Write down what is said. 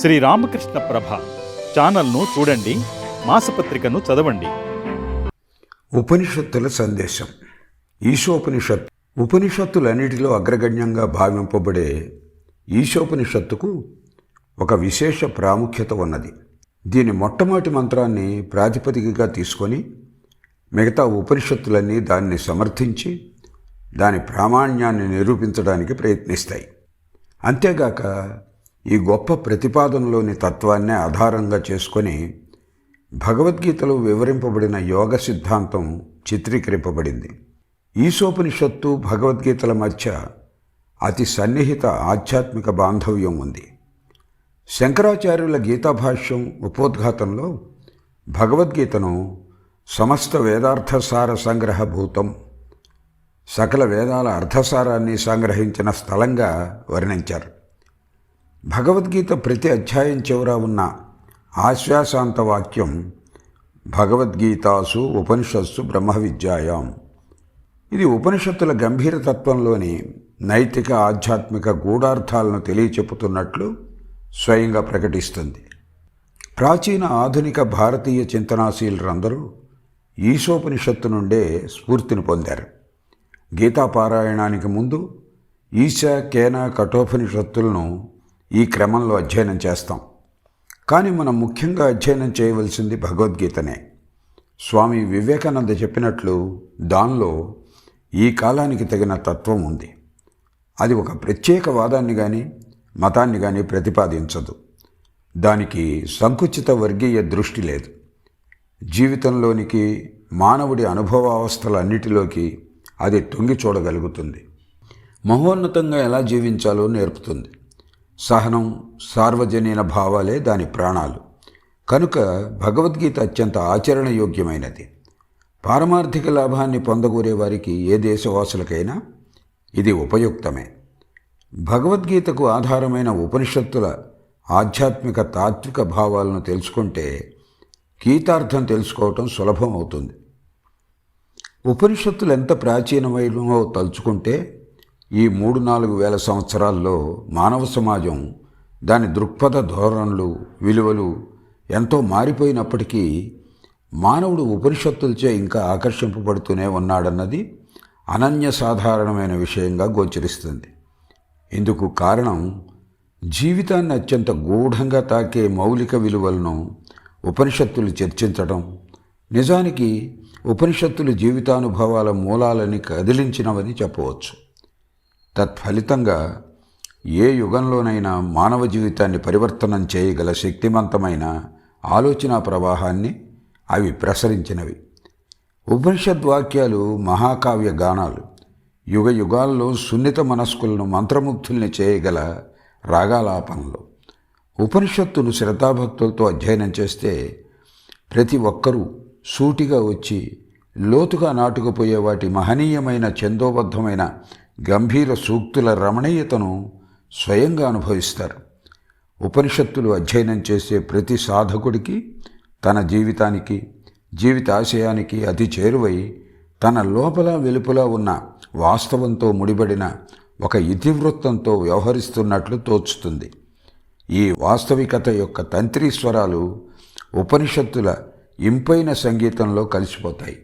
శ్రీ రామకృష్ణ ప్రభ ఛానల్ను చూడండి మాసపత్రికను చదవండి. ఉపనిషత్తుల సందేశం. ఈశోపనిషత్ ఉపనిషత్తులన్నిటిలో అగ్రగణ్యంగా భావింపబడే ఈశోపనిషత్తుకు ఒక విశేష ప్రాముఖ్యత ఉన్నది. దీని మొట్టమొదటి మంత్రాన్ని ప్రాతిపదికగా తీసుకొని మిగతా ఉపనిషత్తులన్నీ దాన్ని సమర్థించి దాని ప్రామాణ్యాన్ని నిరూపించడానికి ప్రయత్నిస్తాయి. అంతేగాక ఈ గొప్ప ప్రతిపాదనలోని తత్వాన్నే ఆధారంగా చేసుకొని భగవద్గీతలో వివరింపబడిన యోగ సిద్ధాంతం చిత్రీకరింపబడింది. ఈశోపనిషత్తు భగవద్గీతల మధ్య అతి సన్నిహిత ఆధ్యాత్మిక బాంధవ్యం ఉంది. శంకరాచార్యుల గీతాభాష్యం ఉపోద్ఘాతంలో భగవద్గీతను సమస్త వేదార్థసార సంగ్రహభూతం సకల వేదాల అర్థసారాన్ని సంగ్రహించిన స్థలంగా వర్ణించారు. భగవద్గీత ప్రతి అధ్యాయం చివర ఉన్న ఆశ్వాసాంత వాక్యం భగవద్గీతాసు ఉపనిషత్సు బ్రహ్మ విద్యాయాం. ఇది ఉపనిషత్తుల గంభీర తత్వంలోని నైతిక ఆధ్యాత్మిక గూఢార్థాలను తెలియచెప్పుతున్నట్లు స్వయంగా ప్రకటిస్తుంది. ప్రాచీన ఆధునిక భారతీయ చింతనాశీలురందరూ ఈశోపనిషత్తు నుండే స్ఫూర్తిని పొందారు. గీతాపారాయణానికి ముందు ఈశ కేన కఠోపనిషత్తులను ఈ క్రమంలో అధ్యయనం చేస్తాం. కానీ మనం ముఖ్యంగా అధ్యయనం చేయవలసింది భగవద్గీతనే. స్వామి వివేకానంద చెప్పినట్లు దానిలో ఈ కాలానికి తగిన తత్వం ఉంది. అది ఒక ప్రత్యేక వాదాన్ని కానీ మతాన్ని కానీ ప్రతిపాదించదు. దానికి సంకుచిత వర్గీయ దృష్టి లేదు. జీవితంలోనికి మానవుడి అనుభవావస్థలన్నిటిలోకి అది తొంగి చూడగలుగుతుంది. మహోన్నతంగా ఎలా జీవించాలో నేర్పుతుంది. సహనం సార్వజనీన భావాలే దాని ప్రాణాలు. కనుక భగవద్గీత అత్యంత ఆచరణయోగ్యమైనది. పారమార్థిక లాభాన్ని పొందగోరే వారికి ఏ దేశవాసులకైనా ఇది ఉపయుక్తమే. భగవద్గీతకు ఆధారమైన ఉపనిషత్తుల ఆధ్యాత్మిక తాత్విక భావాలను తెలుసుకుంటే గీతార్థం తెలుసుకోవటం సులభం అవుతుంది ఉపనిషత్తులు ఎంత ప్రాచీనమైనవో తలుచుకుంటే ఈ మూడు నాలుగు వేల సంవత్సరాల్లో మానవ సమాజం దాని దృక్పథ ధోరణులు విలువలు ఎంతో మారిపోయినప్పటికీ మానవుడు ఉపనిషత్తులచే ఇంకా ఆకర్షింపబడుతూనే ఉన్నాడన్నది అనన్య సాధారణమైన విషయంగా గోచరిస్తుంది. ఇందుకు కారణం జీవితాన్ని అత్యంత గూఢంగా తాకే మౌలిక విలువలను ఉపనిషత్తులు చర్చించడం నిజానికి ఉపనిషత్తులు జీవితానుభవాల మూలాలని కదిలించినవని చెప్పవచ్చు. తత్ఫలితంగా ఏ యుగంలోనైనా మానవ జీవితాన్ని పరివర్తనం చేయగల శక్తివంతమైన ఆలోచన ప్రవాహాన్ని అవి ప్రసరించినవి. ఉపనిషద్వాక్యాలు మహాకావ్య గానాలు యుగ యుగాల్లో సున్నిత మనస్కులను మంత్రముగ్ధుల్ని చేయగల రాగాలాపనలు. ఉపనిషత్తులు శ్రద్ధాభక్తులతో అధ్యయనం చేస్తే ప్రతి ఒక్కరూ సూటిగా వచ్చి లోతుగా నాటుకుపోయే వాటి మహనీయమైన చందోబద్ధమైన గంభీర సూక్తుల రమణీయతను స్వయంగా అనుభవిస్తారు. ఉపనిషత్తులు అధ్యయనం చేసే ప్రతి సాధకుడికి తన జీవితానికి జీవితాశయానికి అతి చేరువై తన లోపల వెలుపల ఉన్న వాస్తవంతో ముడిపడిన ఒక ఇతివృత్తంతో వ్యవహరిస్తున్నట్లు తోచుతుంది. ఈ వాస్తవికత యొక్క తంత్రీ స్వరాలు ఉపనిషత్తుల ఇంపైన సంగీతంలో కలిసిపోతాయి.